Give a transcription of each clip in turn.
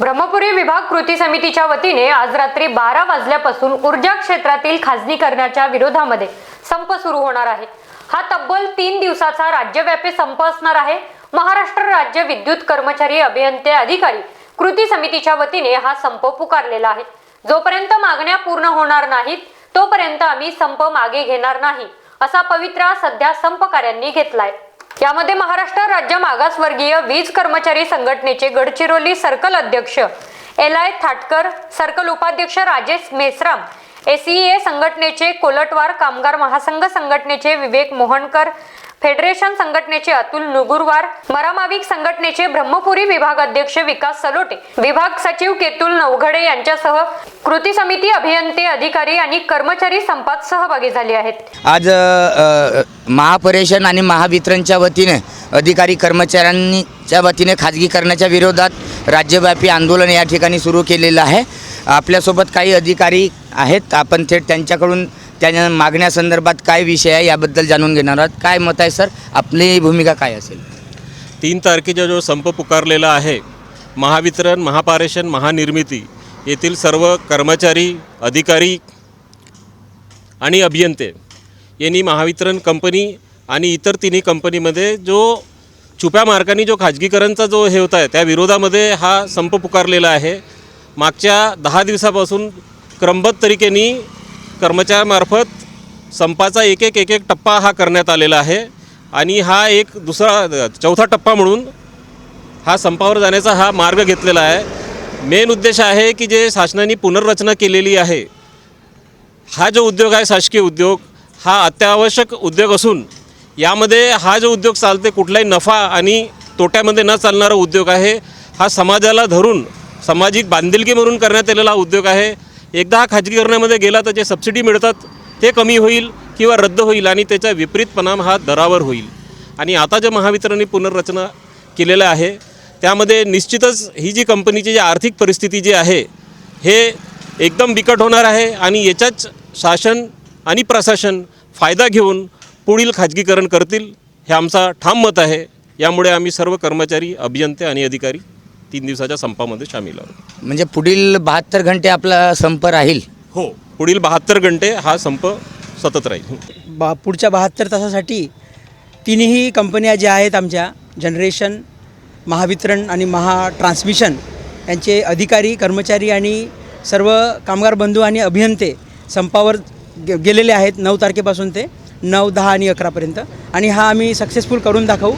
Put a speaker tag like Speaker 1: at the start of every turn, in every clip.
Speaker 1: ब्रह्मपुरी विभाग कृती समितीच्या वतीने आज रात्री बारा वाजल्यापासून ऊर्जा क्षेत्रातील खाजगीकरणाच्या विरोधामध्ये संप सुरू होणार आहे. हा तब्बल तीन दिवसाचा राज्यव्यापी संप असणार आहे. महाराष्ट्र राज्य विद्युत कर्मचारी अभियंते अधिकारी कृती समितीच्या वतीने हा संप पुकारलेला आहे. जोपर्यंत मागण्या पूर्ण होणार नाहीत तोपर्यंत आम्ही संप मागे घेणार नाही असा पवित्रा सध्या संपकाऱ्यांनी घेतलाय. यामध्ये महाराष्ट्र राज्य मागासवर्गीय वीज कर्मचारी संघटनेचे गडचिरोली सर्कल अध्यक्ष एल आय थाटकर सर्कल उपाध्यक्ष राजेश मेसराम एसीए संघटनेचे कोलटवार कामगार महासंघ संघटनेचे विवेक मोहनकर फेडरेशन संघटनेचे अतुल नुगुरवार मरामाविक संघटनेचे ब्रह्मपुरी विभाग अध्यक्ष विकास सलोटे विभाग सचिव केतुल नवघडे यांच्यासह कृती समिती अभियंते अधिकारी आणि कर्मचारी संपात सहभागी झाले आहेत.
Speaker 2: आज महापरेशन आणि महावितरणच्या वतीने अधिकारी कर्मचाऱ्यांच्या वतीने खाजगीकरणाच्या विरोधात राज्यव्यापी आंदोलन या ठिकाणी सुरू केलेलं आहे. आपल्यासोबत काही अधिकारी आहेत. आपण थेट त्यांच्याकडून त्या मागण्यासंदर्भात काय विषय आहे याबद्दल जाणून घेणार आहोत. काय मत आहे सर? आपली भूमिका काय असेल?
Speaker 3: तीन तारखेचा जो संप पुकारलेला आहे महावितरण महापारेषण महानिर्मिती येथील सर्व कर्मचारी अधिकारी आणि अभियंते यांनी महावितरण कंपनी आणि इतर तिन्ही कंपनीमध्ये जो छुप्या मार्गाने जो खाजगीकरणचा जो हे होत आहे त्या विरोधामध्ये हा संप पुकारलेला आहे. मागच्या दहा दिवसापासून क्रमबद्ध तरीकेनी कर्मचाऱ्यामार्फत संपाचा एक एक एक एक टप्पा हा करण्यात आलेला आहे. आणि हा एक दुसरा चौथा टप्पा म्हणून हा संपावर जाण्याचा हा मार्ग घेतलेला आहे. मेन उद्देश आहे की जे शासनाने पुनर्रचना केलेली आहे हा जो उद्योग आहे शासकीय उद्योग हा अत्यावश्यक उद्योग असून यामध्ये हा जो उद्योग चालते कुठलाही नफा आणि तोट्यामध्ये न चालणारा उद्योग आहे. हा समाजाला धरून सामाजिक बांधिलकी म्हणून करण्यात आलेला उद्योग आहे. एकदा हा खाजगीकरणामध्ये गेला तर जे सबसिडी मिळतात ते कमी होईल किंवा रद्द होईल आणि त्याचा विपरीत परिणाम हा दरावर होईल. आणि आता जे महावितरणने पुनर्रचना केलेलं आहे त्यामध्ये निश्चितच ही जी कंपनीची जी आर्थिक परिस्थिती जी आहे हे एकदम बिकट होणार आहे आणि याच्याच शासन आणि प्रशासन फायदा घेऊन पुढील खाजगीकरण करतील हे आमचा ठाम मत आहे. यामुळे आम्ही सर्व कर्मचारी अभियंते आणि अधिकारी तीन दिवसाच्या संपामध्ये सामील आहोत.
Speaker 2: म्हणजे पुढील बहात्तर घंटे आपला संप राहील.
Speaker 3: हो पुढील बहात्तर घंटे हा संप सतत राहील.
Speaker 4: बा पुढच्या बहात्तर तासासाठी तिन्ही कंपन्या ज्या आहेत आमच्या जनरेशन महावितरण आणि महा ट्रान्समिशन यांचे अधिकारी कर्मचारी आणि सर्व कामगार बंधू आणि अभियंते संपावर गे गेलेले आहेत नऊ तारखेपासून ते नऊ दहा आणि अकरापर्यंत आणि हा आम्ही सक्सेसफुल करून दाखवू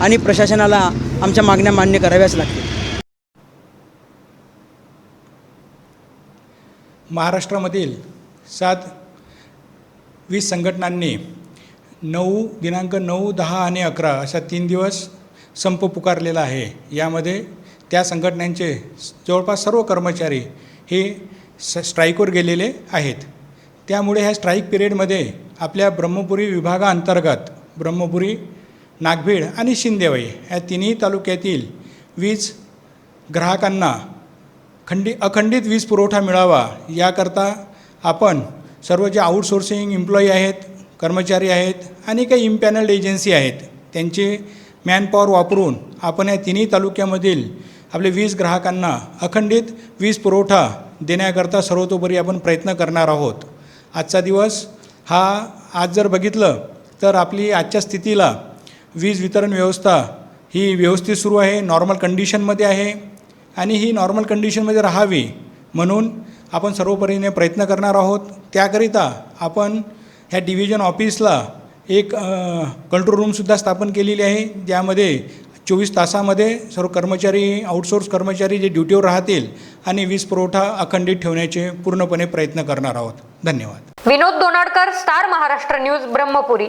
Speaker 4: आणि प्रशासनाला आमच्या मागण्या मान्य कराव्याच लागतील.
Speaker 5: महाराष्ट्रामधील सात वीस संघटनांनी नऊ दिनांक नऊ दहा आणि अकरा अशा तीन दिवस संप पुकारलेला आहे. यामध्ये त्या संघटनांचे जवळपास सर्व कर्मचारी हे स स्ट्राईकवर गेलेले आहेत. त्यामुळे ह्या स्ट्राईक पिरियडमध्ये आपल्या ब्रह्मपुरी विभागाअंतर्गत ब्रह्मपुरी नागभीड आणि शिंदेवाई या तिन्ही तालुक्यातील वीज ग्राहकांना खंडी अखंडित वीज पुरवठा मिळावा याकरता आपण सर्व जे आउटसोर्सिंग एम्प्लॉई आहेत कर्मचारी आहेत आणि काही इम्पॅनल्ड एजन्सी आहेत त्यांचे मॅनपॉवर वापरून आपण या तिन्ही तालुक्यामधील आपले वीज ग्राहकांना अखंडित वीज पुरवठा देण्याकरता सर्वतोपरी आपण प्रयत्न करणार आहोत. आजचा दिवस हा आज जर बघितलं तर आपली आजच्या स्थितीला वीज वितरण व्यवस्था ही व्यवस्थित सुरू आहे नॉर्मल कंडिशनमध्ये आहे. आणि ही नॉर्मल कंडिशनमध्ये राहावी म्हणून आपण सर्वपरीने प्रयत्न करणार आहोत. त्याकरिता आपण ह्या डिव्हिजन ऑफिसला एक कंट्रोल रूमसुद्धा स्थापन केलेली आहे. ज्यामध्ये चोवीस तासामध्ये सर्व कर्मचारी आउटसोर्स कर्मचारी जे ड्युटीवर राहतील आणि वीज पुरवठा अखंडित ठेवण्याचे पूर्णपणे प्रयत्न करणार आहोत. धन्यवाद.
Speaker 1: Vinod Donadkar Star Maharashtra News Brahmapuri.